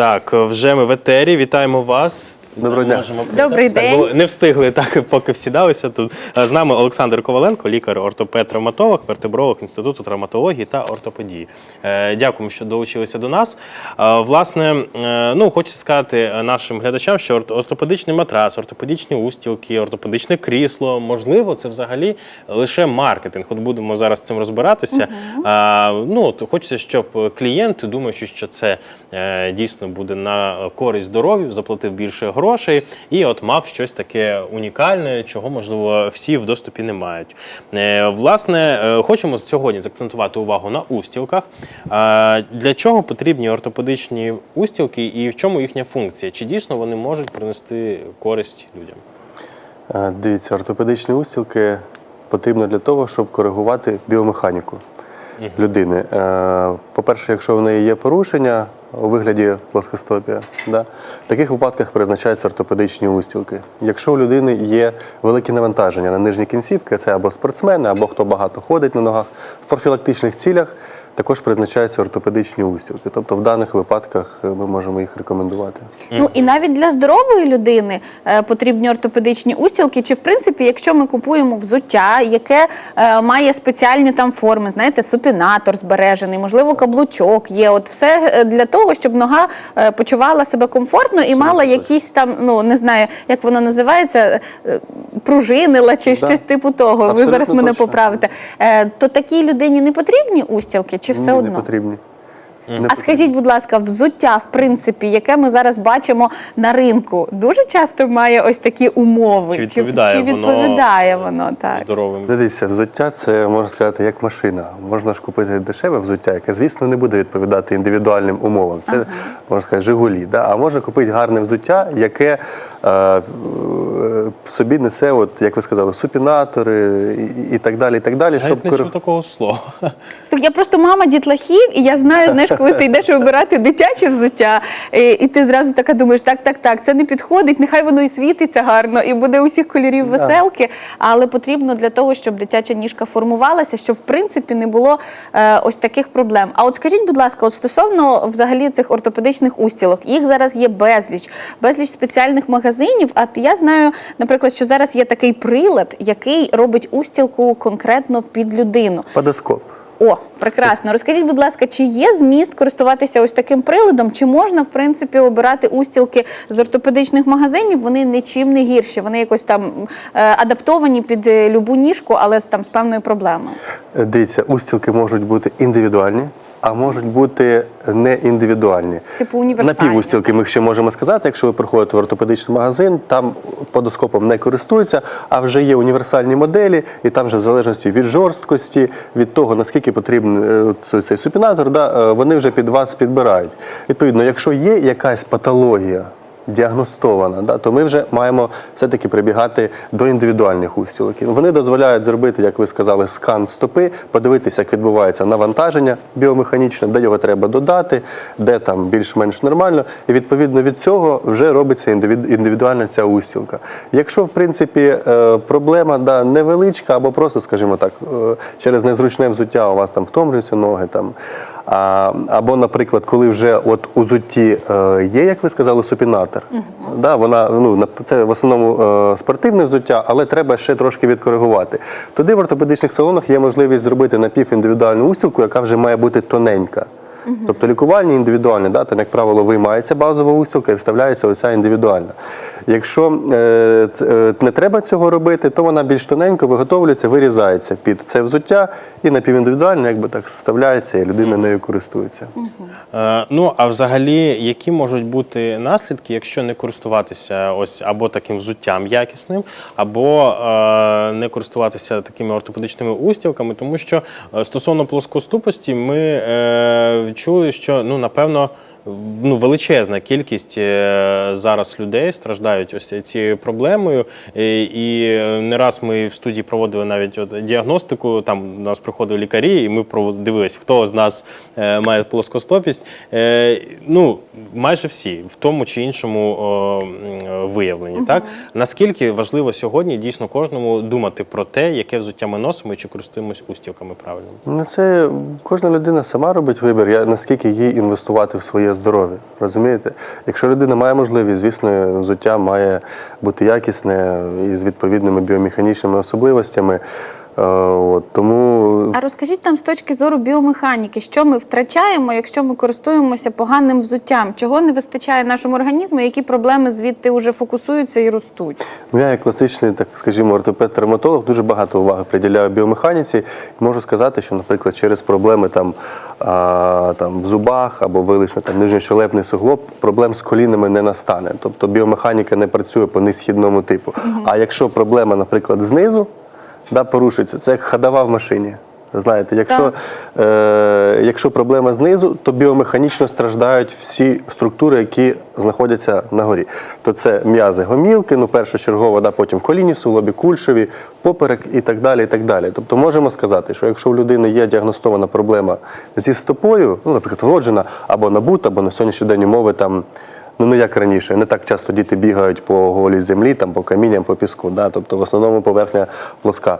Так, вже ми в етері. Вітаємо вас. Доброго дня. Можемо Добрий Так, день. бо Не встигли так, поки всідалися тут. Е, З нами Олександр Коваленко, лікар, ортопед, травматолог, вертебролог Інституту травматології та ортопедії. Е, Дякуємо, що долучилися до нас. Е, Власне, е, ну хочу сказати е, нашим глядачам, що орт- ортопедичний матрас, ортопедичні устілки, ортопедичне крісло, можливо, це взагалі лише маркетинг. От будемо зараз з цим розбиратися. А, ну, от хочеться, щоб клієнт, думаючи, що це е, дійсно буде на користь здоров'ю, заплатив більше грошей і от мав щось таке унікальне, чого можливо всі в доступі не мають. Е, власне, е, хочемо сьогодні заакцентувати увагу на устілках. Для чого потрібні ортопедичні устілки і в чому їхня функція? Чи дійсно вони можуть принести користь людям? Е, Дивіться, ортопедичні устілки потрібно для того, щоб коригувати біомеханіку людини. Е, По-перше, якщо в неї є порушення у вигляді плоскостопія, да, в таких випадках призначаються ортопедичні устілки. Якщо у людини є великі навантаження на нижні кінцівки, це або спортсмени, або хто багато ходить на ногах, в профілактичних цілях також призначаються ортопедичні устілки. Тобто в даних випадках е, ми можемо їх рекомендувати. Ну і навіть для здорової людини е, потрібні ортопедичні устілки. Чи в принципі, якщо ми купуємо взуття, яке е, має спеціальні там форми, знаєте, супінатор збережений, можливо, каблучок є. От все для того, щоб нога почувала себе комфортно і мала якісь там, ну не знаю, як воно називається, пружинила чи Да. щось типу того. Ви зараз мене точно. поправите. То такій людині не потрібні устілки, чи все Ні, одно? не потрібні. Не А скажіть, будь ласка, взуття, в принципі, яке ми зараз бачимо на ринку, дуже часто має ось такі умови. Чи відповідає чи, воно, відповідає е, воно так? Здоровим Дивіться, взуття це можна сказати як машина. Можна ж купити дешеве взуття, яке, звісно, не буде відповідати індивідуальним умовам. Це можна сказати Жигулі. Да? А можна купити гарне взуття, яке е, е, собі несе, от як ви сказали, супінатори і, і так далі. І так далі, Навіть щоб не кор- чув такого слова. Я просто мама дітлахів, і я знаю, знаєш, коли ти йдеш вибирати дитяче взуття, і, і ти зразу така думаєш, так, так, так, це не підходить, нехай воно і світиться гарно, і буде усіх кольорів веселки, але потрібно для того, щоб дитяча ніжка формувалася, щоб в принципі не було е, ось таких проблем. А от скажіть, будь ласка, от стосовно взагалі цих ортопедичних устілок, їх зараз є безліч, безліч спеціальних магазинів. А я знаю, наприклад, що зараз є такий прилад, який робить устілку конкретно під людину. Подоскоп. О, прекрасно. Розкажіть, будь ласка, чи є зміст користуватися ось таким приладом? Чи можна в принципі обирати устілки з ортопедичних магазинів? Вони нічим не гірші. Вони якось там е, адаптовані під е, любу ніжку, але з там з певною проблемою. Дивіться, устілки можуть бути індивідуальні, а можуть бути не індивідуальні. Типу універсальні. Напівустілки ми ще можемо сказати, якщо ви приходите в ортопедичний магазин, там подоскопом не користуються, а вже є універсальні моделі, і там вже в залежності від жорсткості, від того, наскільки потрібен е, цей супінатор, да, е, вони вже під вас підбирають. Відповідно, якщо є якась патологія, діагностована, да, то ми вже маємо все-таки прибігати до індивідуальних устілок. Вони дозволяють зробити, як ви сказали, скан стопи, подивитися, як відбувається навантаження біомеханічне, де його треба додати, де там більш-менш нормально. І відповідно від цього вже робиться індивідуальна ця устілка. Якщо в принципі е, проблема да, невеличка, або просто, скажімо так, е, через незручне взуття у вас там втомлюються ноги там. А, або, наприклад, коли вже от у зутті е, є, як ви сказали, супінатор. Да, вона, ну, це в основному е, спортивне взуття, але треба ще трошки відкоригувати. Туди в ортопедичних салонах є можливість зробити напівіндивідуальну устілку, яка вже має бути тоненька. Тобто лікувальні індивідуальні, да, там, як правило, виймається базова устілка і вставляється оця індивідуальна. Якщо е, е, не треба цього робити, то вона більш тоненько виготовлюється, вирізається під це взуття і напівіндивідуально якби так вставляється, і людина нею користується. Е, Ну а взагалі, які можуть бути наслідки, якщо не користуватися ось або таким взуттям якісним, або е, не користуватися такими ортопедичними устілками, тому що е, стосовно плоскоступості, ми е, чули, що ну напевно. Ну, величезна кількість е, зараз людей страждають ось цією проблемою. І, і е, не раз ми в студії проводили навіть от діагностику. Там у нас приходили лікарі, і ми дивились, хто з нас е, має плоскостопість. Е, ну, майже всі в тому чи іншому о, виявленні. Так наскільки важливо сьогодні дійсно кожному думати про те, яке взуття ми носимо і чи користуємось устілками правильно. Ну, це кожна людина сама робить вибір, я, наскільки їй інвестувати в своє здорові. Розумієте? Якщо людина має можливість, звісно, взуття має бути якісне і з відповідними біомеханічними особливостями. От, тому А розкажіть там з точки зору біомеханіки, що ми втрачаємо, якщо ми користуємося поганим взуттям? Чого не вистачає нашому організму? Які проблеми звідти вже фокусуються і ростуть? Ну, я як класичний, так скажімо, ортопед-травматолог дуже багато уваги приділяю біомеханіці. Можу сказати, що, наприклад, через проблеми там, а, там в зубах або вилишно там нижньощелепний суглоб, проблем з колінами не настане. Тобто біомеханіка не працює по несхідному типу. А якщо проблема, наприклад, знизу, да, порушується, це як ходова в машині. Знаєте, якщо, е, якщо проблема знизу, то біомеханічно страждають всі структури, які знаходяться на горі. То це м'язи гомілки, ну першочергово, да, потім коліні, суглобі, кульшеві, поперек і так далі. і так далі. Тобто можемо сказати, що якщо у людини є діагностована проблема зі стопою, ну, наприклад, вроджена або набута, або на сьогоднішній день умови там. Ну, не як раніше, не так часто діти бігають по голій землі, там, по камінням, по піску. Да? Тобто в основному поверхня плоска.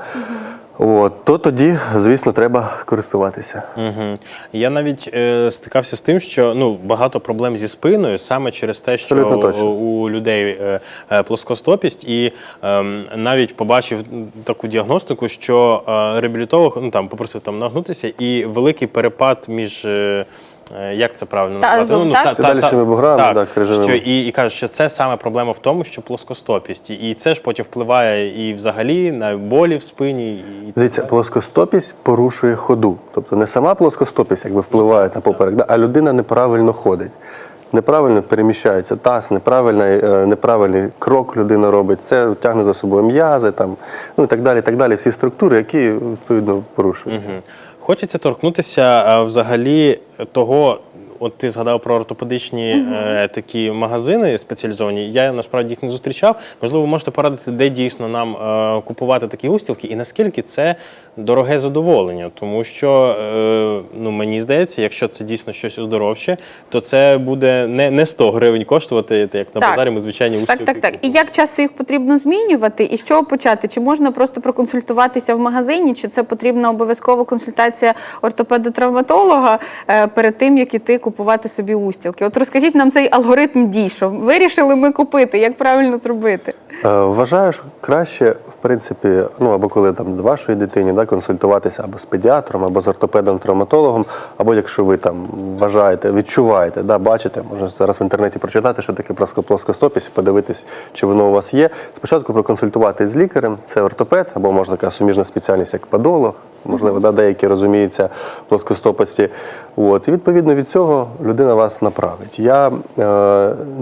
От, то тоді, звісно, треба користуватися. Угу. Я навіть е, стикався з тим, що ну багато проблем зі спиною саме через те, що точно. у людей е, е, плоскостопість, і ем, навіть побачив таку діагностику, що е, реабілітолог ну там попросив там нагнутися, і великий перепад між. е, е, Як це правильно Тазом, назвати? так? Так, що і, і кажуть, що це саме проблема в тому, що плоскостопість, і, це ж потім впливає і взагалі на болі в спині. І... Дивіться, плоскостопість порушує ходу. Тобто не сама плоскостопість якби впливає на поперек, да, а людина неправильно ходить. Неправильно переміщається таз, неправильний, е, неправильний крок людина робить, це тягне за собою м'язи, там, ну і так далі, так далі. Всі структури, які відповідно порушуються. Угу. Хочеться торкнутися е, взагалі того. От ти згадав про ортопедичні е, такі магазини спеціалізовані. Я насправді їх не зустрічав. Можливо, ви можете порадити, де дійсно нам е, купувати такі устілки, і наскільки це дороге задоволення. Тому що е, ну мені здається, якщо це дійсно щось оздоровче, то це буде не, не 100 гривень коштувати, як на Так. базарі ми звичайні устілки. Так, так, так. І як часто їх потрібно змінювати, і з чого почати? Чи можна просто проконсультуватися в магазині, чи це потрібна обов'язкова консультація ортопеда-травматолога е, перед тим, як іти купувати собі устілки? От розкажіть нам цей алгоритм дій, що вирішили ми купити, як правильно зробити? Е, Вважаю, що краще, принципі, ну або коли там вашої дитині да, консультуватися або з педіатром, або з ортопедом-травматологом, або якщо ви там вважаєте, відчуваєте, да, бачите, можна зараз в інтернеті прочитати, що таке плоско- плоскостопість, подивитись, чи воно у вас є. Спочатку проконсультуватись з лікарем, це ортопед, або можна така суміжна спеціальність, як подолог, можливо, да, деякі розуміються плоскостопості. От, і відповідно від цього людина вас направить. Я е,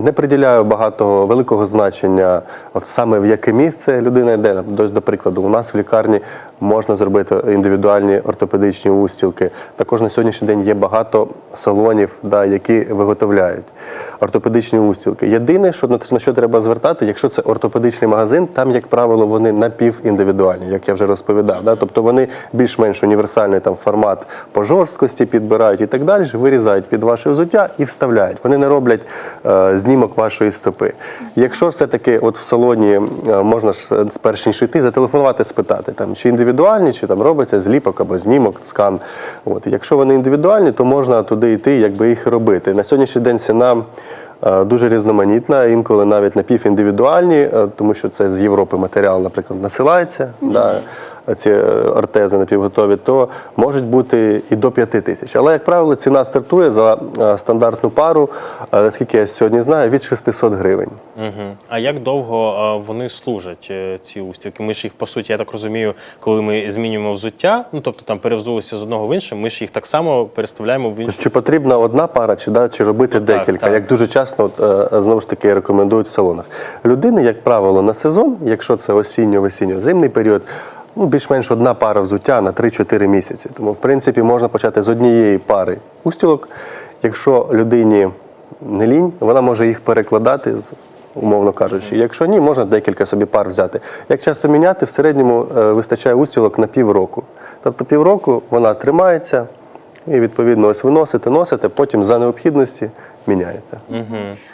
не приділяю багато великого значення, от саме в яке місце людина йде. Тобто, до прикладу, у нас в лікарні можна зробити індивідуальні ортопедичні устілки. Також на сьогоднішній день є багато салонів, да, які виготовляють ортопедичні устілки. Єдине, що на, на що треба звертати, якщо це ортопедичний магазин, там, як правило, вони напівіндивідуальні, як я вже розповідав. Да? Тобто вони більш-менш універсальний там формат по жорсткості підбирають і так далі, вирізають під ваше взуття і вставляють. Вони не роблять е, знімок вашої стопи. Якщо все-таки от в салоні е, можна ж е, перш ніж йти, зателефонувати, спитати, там, чи індивідуальні, чи там робиться зліпок або знімок, скан. От. Якщо вони індивідуальні, то можна туди йти, якби їх робити. На сьогоднішній день ціна. е, Дуже різноманітна, інколи навіть напівіндивідуальні, е, тому що це з Європи матеріал, наприклад, насилається. Да, ці е, ортези напівготові, то можуть бути і до 5 тисяч. Але, як правило, ціна стартує за е, стандартну пару, е, наскільки я сьогодні знаю, від 600 гривень. Угу. А як довго е, вони служать, е, ці устілки? Ми ж їх, по суті, я так розумію, коли ми змінюємо взуття, ну тобто там перевзулися з одного в інше, ми ж їх так само переставляємо в іншу. Чи потрібна одна пара, чи, да, чи робити Ну, декілька, так. як дуже часто е, знову ж таки рекомендують в салонах. Людини, як правило, на сезон, якщо це осінньо-весінньо-зимний період, ну, більш-менш одна пара взуття на 3-4 місяці. Тому, в принципі, можна почати з однієї пари устілок. Якщо людині не лінь, вона може їх перекладати. Умовно кажучи, якщо ні, можна декілька собі пар взяти. Як часто міняти, в середньому е, вистачає устілок на півроку. Тобто півроку вона тримається, і відповідно ось ви носите, носите, потім за необхідності міняєте.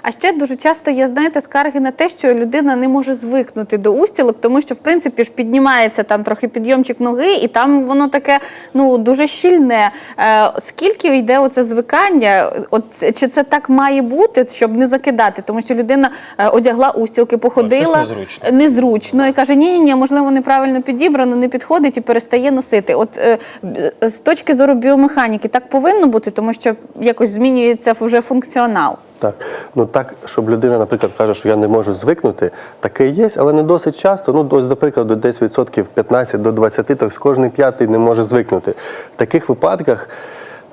А ще дуже часто є, знаєте, скарги на те, що людина не може звикнути до устілок, тому що в принципі ж піднімається там трохи підйомчик ноги, і там воно таке ну дуже щільне. Е, скільки йде оце звикання? От чи це так має бути, щоб не закидати? Тому що людина е, одягла устілки, походила незручно. незручно і каже: ні, ні, ні, можливо, неправильно підібрано, не підходить і перестає носити. От е, з точки зору біомеханіки, так повинно бути, тому що якось змінюється вже функціонал. Так, ну так, щоб людина, наприклад, каже, що я не можу звикнути, таке є, але не досить часто. Ну, ось, до прикладу, десь відсотків 15 до 20, тобто кожен п'ятий не може звикнути. В таких випадках,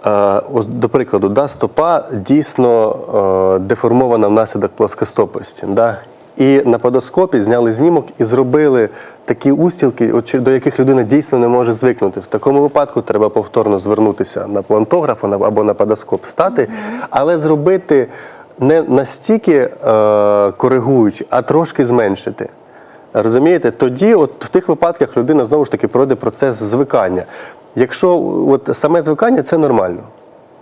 е, ось, до прикладу, да, стопа дійсно е, деформована внаслідок плоскостопості. Да? І на подоскопі зняли знімок і зробили такі устілки, до яких людина дійсно не може звикнути. В такому випадку треба повторно звернутися на плантограф або на подоскоп стати, але зробити не настільки е, коригуючи, а трошки зменшити. Розумієте? Тоді, от в тих випадках, людина знову ж таки пройде процес звикання. Якщо от саме звикання це нормально.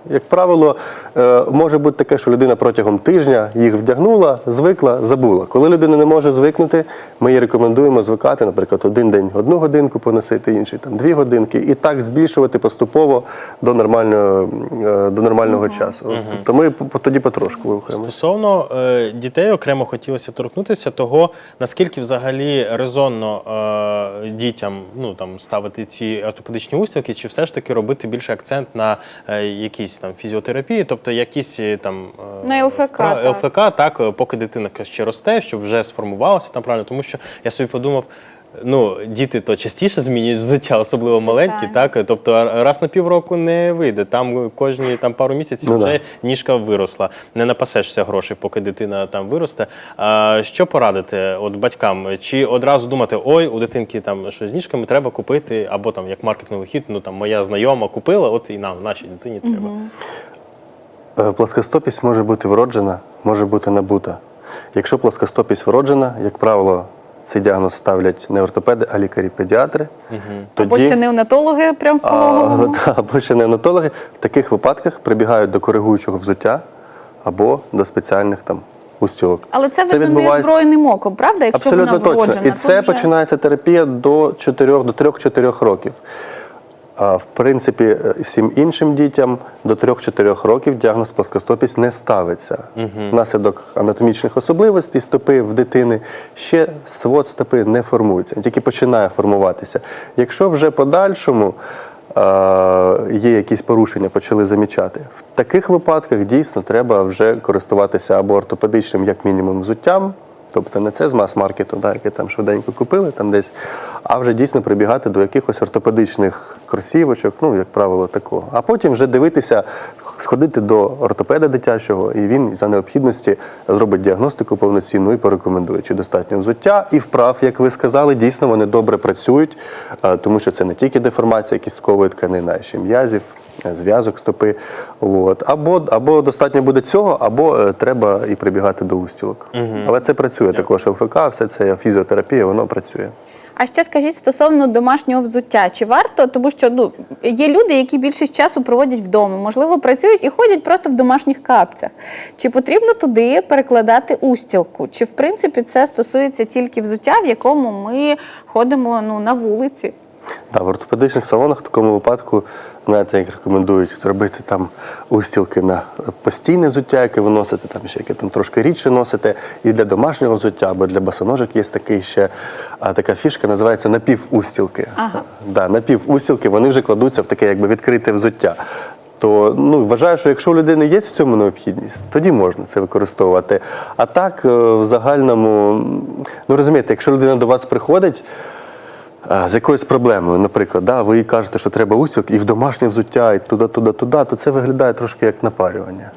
Як правило, е, може бути таке, що людина протягом тижня їх вдягнула, звикла, забула. Коли людина не може звикнути, ми їй рекомендуємо звикати, наприклад, один день одну годинку поносити, інший там дві годинки, і так збільшувати поступово до нормального, е, до нормального часу. Тобто ми тоді потрошку рухаємося. Стосовно е, дітей окремо хотілося торкнутися того, наскільки взагалі резонно дітям ну, там, ставити ці ортопедичні устілки, чи все ж таки робити більше акцент на е, якісь там фізіотерапії, тобто якісь е, там е, На ЛФК, вправ... так. ЛФК, так, е, поки дитина ще росте, щоб вже сформувалося там правильно, тому що я собі подумав. Ну, діти то частіше змінюють взуття, особливо маленькі, так тобто раз на півроку не вийде. Там кожні там пару місяців Ну да. вже ніжка виросла. Не напасешся грошей, поки дитина там виросте. А, що порадити от батькам? Чи одразу думати, ой, у дитинки там щось з ніжками треба купити, або там як маркетинговий хід, ну там моя знайома купила, от і нам, нашій дитині треба. Е, Плоскостопість може бути вроджена, може бути набута. Якщо плоскостопість вроджена, як правило, цей діагноз ставлять не ортопеди, а лікарі-педіатри. Або ще неонатологи прям в а, пологовому. та, або ще неонатологи. В таких випадках прибігають до коригуючого взуття або до спеціальних там устілок. Але це, видно відбувається- неозброєним оком, правда? Якщо Абсолютно вона вроджена, точно. І це вже... починається терапія до 4, до 3-4 років. А в принципі, е, всім іншим дітям до 3-4 років діагноз плоскостопість не ставиться. Внаслідок анатомічних особливостей стопи в дитини ще свод стопи не формується, тільки починає формуватися. Якщо вже подальшому є якісь порушення, почали замічати, в таких випадках дійсно треба вже користуватися або ортопедичним, як мінімум, взуттям. Тобто не це з мас-маркету, да, яке там швиденько купили там десь, а вже дійсно прибігати до якихось ортопедичних кросівочок, ну, як правило, такого. А потім вже дивитися, сходити до ортопеда дитячого, і він за необхідності зробить діагностику повноцінну і порекомендує, чи достатньо взуття і вправ, як ви сказали, дійсно вони добре працюють, е, тому що це не тільки деформація кісткової тканини, а ще м'язів, зв'язок стопи. От. Або, або достатньо буде цього, або е, треба і прибігати до устілок. Але це працює також ЛФК, все це фізіотерапія, воно працює. А ще скажіть стосовно домашнього взуття, чи варто, тому що ну є люди, які більшість часу проводять вдома, можливо, працюють і ходять просто в домашніх капцях. Чи потрібно туди перекладати устілку? Чи в принципі це стосується тільки взуття, в якому ми ходимо ну на вулиці? Да, в ортопедичних салонах в такому випадку, знаєте, як рекомендують зробити там устілки на постійне взуття, яке ви носите, там ще яке там трошки рідше носите. І для домашнього взуття або для босоножок є такий ще а, така фішка, називається напівустілки. Ага. Да, напівустілки вони вже кладуться в таке якби відкрите взуття. То ну, вважаю, що якщо у людини є в цьому необхідність, тоді можна це використовувати. А так, е, в загальному, ну розумієте, якщо людина до вас приходить. З якоюсь проблемою, наприклад, да, ви кажете, що треба усіх і в домашнє взуття, і туди, туди, туди, то це виглядає трошки як напарювання.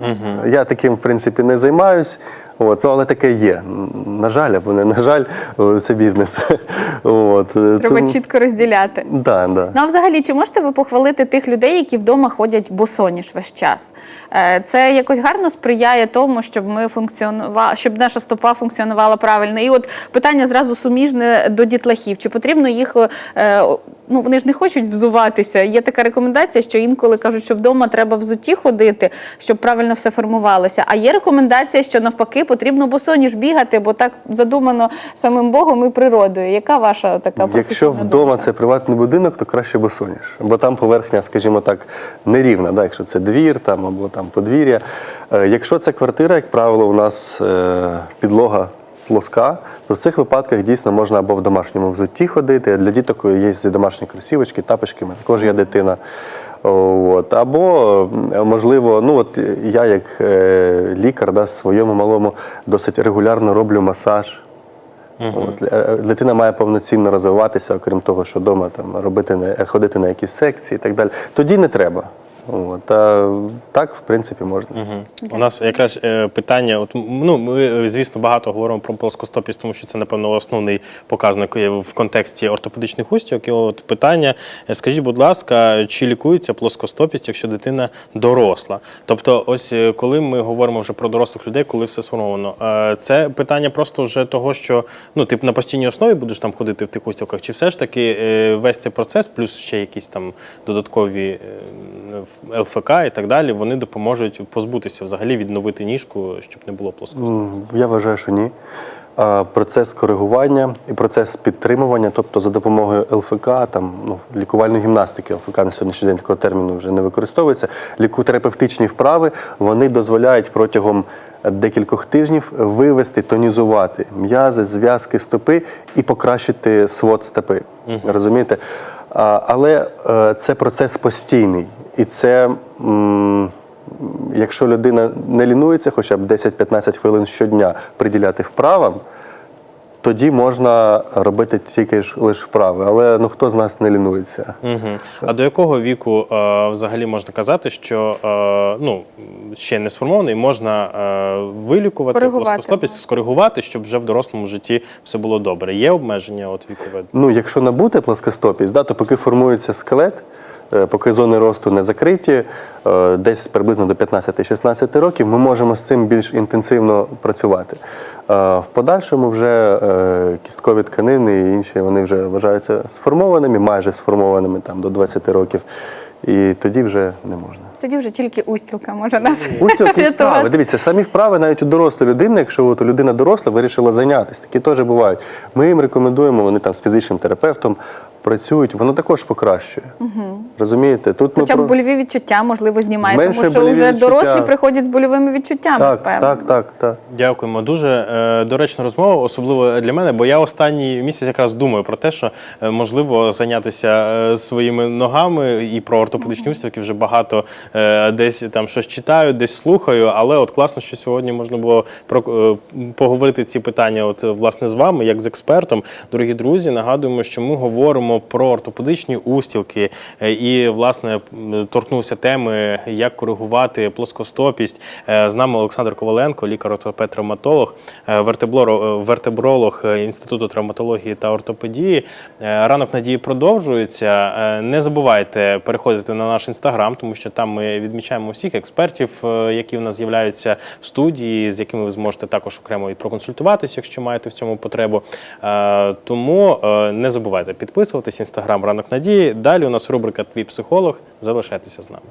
Я таким, в принципі, не займаюсь, от, ну, але таке є. На жаль, або не на жаль, це бізнес. От, е, Треба тому- чітко розділяти. Да, да. Ну а взагалі, чи можете ви похвалити тих людей, які вдома ходять босоніж весь час? Е, Це якось гарно сприяє тому, щоб ми функціонували, щоб наша стопа функціонувала правильно. І от питання зразу суміжне до дітлахів: чи потрібно їх е, ну вони ж не хочуть взуватися. Є така рекомендація, що інколи кажуть, що вдома треба взуті ходити, щоб правильно все формувалося. А є рекомендація, що навпаки потрібно босоніж бігати, бо так задумано самим Богом і природою. Яка ваша така Якщо вдома думка? це приватний будинок, то краще босоніж. Бо там поверхня, скажімо так, нерівна, да? якщо це двір там, або там подвір'я. Е, Якщо це квартира, як правило, у нас е, підлога плоска, то в цих випадках дійсно можна або в домашньому взутті ходити. Для діток є домашні кросівочки, тапочки, також є дитина. От. Або, можливо, ну от я як е, лікар да, своєму малому досить регулярно роблю масаж. От, е, дитина має повноцінно розвиватися, окрім того, що вдома там робити ходити на якісь секції і так далі. Тоді не треба. От, а так, в принципі, можна. У нас якраз е, питання. От ну ми звісно багато говоримо про плоскостопість, тому що це напевно основний показник е, в контексті ортопедичних устілок. І от питання: е, скажіть, будь ласка, чи лікується плоскостопість, якщо дитина доросла? Тобто, ось е, коли ми говоримо вже про дорослих людей, коли все сформовано, е, це питання просто вже того, що ну ти на постійній основі будеш там ходити в тих устілках, чи все ж таки е, весь цей процес, плюс ще якісь там додаткові е, ЛФК і так далі, вони допоможуть позбутися взагалі відновити ніжку, щоб не було плоскостопу. М, Я вважаю, що ні. Процес коригування і процес підтримування, тобто за допомогою ЛФК, там ну, лікувальної гімнастики, ЛФК на сьогоднішній день такого терміну вже не використовується. Лікотерапевтичні вправи вони дозволяють протягом декількох тижнів вивести, тонізувати м'язи, зв'язки стопи і покращити свод стопи. Розумієте? Але е, це процес постійний. І це, якщо людина не лінується, хоча б 10-15 хвилин щодня приділяти вправам, тоді можна робити тільки ж лише вправи. Але ну хто з нас не лінується? Угу. А до якого віку е, взагалі можна казати, що е, ну, ще не сформований, можна е, вилікувати плоскостопість, скоригувати, щоб вже в дорослому житті все було добре. Є обмеження от вікове? Ну, якщо набути плоскостопість, да, то поки формується скелет, поки зони росту не закриті, е, десь приблизно до 15-16 років, ми можемо з цим більш інтенсивно працювати. Е, В подальшому вже е, кісткові тканини і інші вони вже вважаються сформованими, майже сформованими там, до 20 років, і тоді вже не можна. Тоді вже тільки устілка може нас Устілки вправи. Дивіться, самі вправи навіть у дорослої людини, якщо от людина доросла, вирішила зайнятися, такі теж бувають. Ми їм рекомендуємо, вони там з фізичним терапевтом працюють, воно також покращує. Розумієте? Тут ми Хоча б про- больові відчуття, можливо, знімає, тому що вже відчуття. дорослі приходять з больовими відчуттями, так, певно. так, так, так. Дякуємо. Дуже е, доречна розмова, особливо для мене, бо я останній місяць якраз думаю про те, що е, можливо зайнятися е, своїми ногами і про ортопедичні устілки вже багато е, десь там щось читаю, десь слухаю. Але от класно, що сьогодні можна було про е, поговорити ці питання, от власне з вами, як з експертом. Дорогі друзі, нагадуємо, що ми говоримо про ортопедичні устілки е, і власне торкнувся теми, як коригувати плоскостопість. Е, З нами Олександр Коваленко, лікар-ортопед-травматолог, е, вертеброро- е, вертебролог Інституту травматології та ортопедії. Ранок надії продовжується. Не забувайте переходити на наш інстаграм, тому що там ми відмічаємо всіх експертів, які в нас з'являються в студії, з якими ви зможете також окремо і проконсультуватися, якщо маєте в цьому потребу. Тому не забувайте підписуватись. Інстаграм ранок надії. Далі у нас рубрика Твій психолог. Залишайтеся з нами.